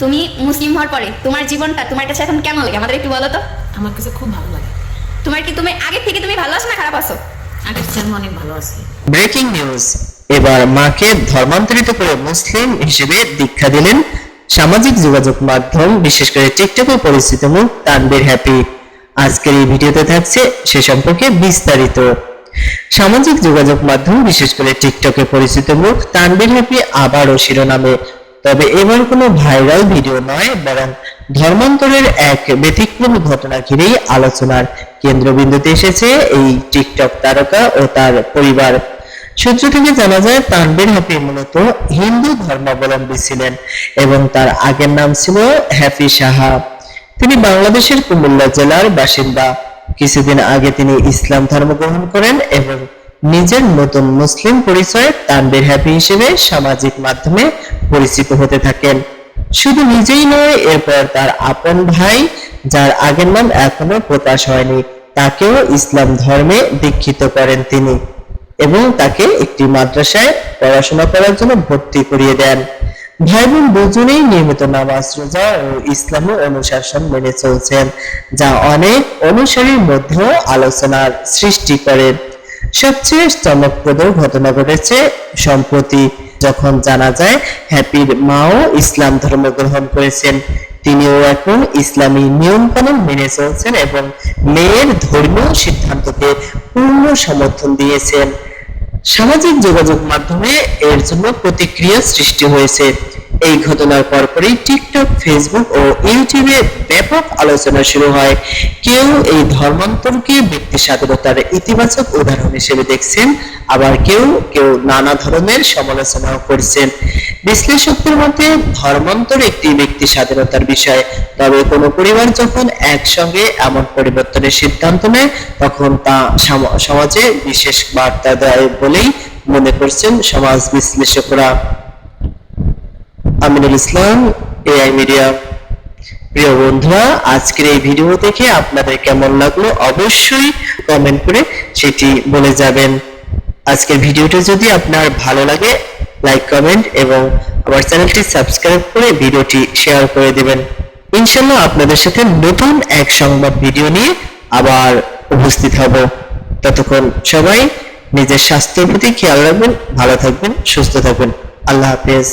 তুমি মুসলিম হওয়ার পরে তোমার জীবনটা তোমার কাছে এখন কেমন লাগে? আমাদের একটু বলো তো। আমার কাছে খুব ভালো লাগে। তোমার কি তুমি আগে থেকে তুমি ভালো আছো না খারাপ আছো? আগের চেয়ে আমি অনেক ভালো আছি। ব্রেকিং নিউজ এবার মাকে ধর্মান্তরিত করে মুসলিম হিসেবে দীক্ষা দিলেন সামাজিক যোগাযোগ মাধ্যম বিশেষ করে টিকটকে পরিচিত মুখ তানবীর হ্যাপি। আজকের এই ভিডিওতে থাকছে সে সম্পর্কে বিস্তারিত। সামাজিক যোগাযোগ মাধ্যম বিশেষ করে টিকটকে পরিচিত মুখ তানবীর হ্যাপি আবারও শিরোনামে তবে এবার কোনো ভাইরাল ভিডিও নয়, বরং ধর্মান্তরের এক ব্যতিক্রমী ঘটনা ঘিরেই আলোচনার কেন্দ্রবিন্দুতে এসেছে এই টিকটক তারকা ও তার পরিবার। সূত্র থেকে জানা যায় তানবীর হ্যাপি মূলত হিন্দু ধর্মাবলম্বী ছিলেন এবং তার আগের নাম ছিল হ্যাপি সাহা। তিনি বাংলাদেশের কুমিল্লা জেলার বাসিন্দা। কিছুদিন আগে তিনি ইসলাম ধর্ম গ্রহণ করেন এবং নিজের নতুন মুসলিম পরিচয় তানবীর হ্যাপি হিসেবে সামাজিক মাধ্যমে পরিচিত হতে থাকেন। শুধু নিজেই নয়, এরপর তার আপন ভাই, যার আগের নাম এখনও প্রকাশ হয়নি, তাকেও ইসলাম ধর্মে দীক্ষিত করেন তিনি এবং তাকে একটি মাদ্রাসায় পড়াশোনা করার জন্য ভর্তি করিয়ে দেন। ভাই বোন দুজনেই নিয়মিত নামাজ, রোজা ও ইসলামী অনুশাসন মেনে চলছেন, যা অনেক অনুসারীর মধ্যেও আলোচনার সৃষ্টি করে। সবচেয়ে চমকপ্রদ ঘটনা ঘটেছে সম্প্রতি যখন জানা যায় হ্যাপির মাও ইসলাম ধর্ম গ্রহণ করেছেন, তিনিও এখন ইসলামী নিয়ম কানুন মেনে চলছেন এবং মেয়ের ধর্মীয় সিদ্ধান্তকে পূর্ণ সমর্থন দিয়েছেন। সামাজিক যোগাযোগ মাধ্যমে এর জন্য প্রতিক্রিয়া সৃষ্টি হয়েছে। এই ঘটনার পরপরই টিকটক, ফেসবুক ও ইউটিউবে ব্যাপক আলোচনা শুরু হয়। কেউ এই ধর্মান্তরকে ব্যক্তি স্বাধীনতার ইতিবাচক উদাহরণ হিসেবে দেখছেন, আবার কেউ কেউ নানা ধরনের সমালোচনাও করছেন। বিশ্লেষকদের মতে, ধর্মান্তর একটি ব্যক্তি স্বাধীনতার বিষয়। তবে কোনো পরিবার যখন একসঙ্গে এমন পরিবর্তনের সিদ্ধান্ত নেয়, তখন তা সাম- সমাজে বিশেষ বার্তা দেয় বলেই মনে করছেন সমাজ বিশ্লেষকরা। Aminul Islam, AI media. প্রিয় বন্ধুরা, আজকের এই ভিডিও দেখে আপনাদের কেমন লাগল অবশ্যই কমেন্ট করে সেটি বলে যাবেন। আজকের ভিডিওটা যদি আপনার ভালো লাগে লাইক কমেন্ট এবং আমার চ্যানেলটি সাবস্ক্রাইব করে ভিডিওটি শেয়ার করে দিবেন। ইনশাল্লাহ আপনাদের সাথে নতুন এক সংবাদ ভিডিও নিয়ে আবার উপস্থিত হব। ততক্ষণ সবাই নিজের স্বাস্থ্যের প্রতি খেয়াল রাখবেন, ভালো থাকবেন, সুস্থ থাকবেন। আল্লাহ হাফেজ।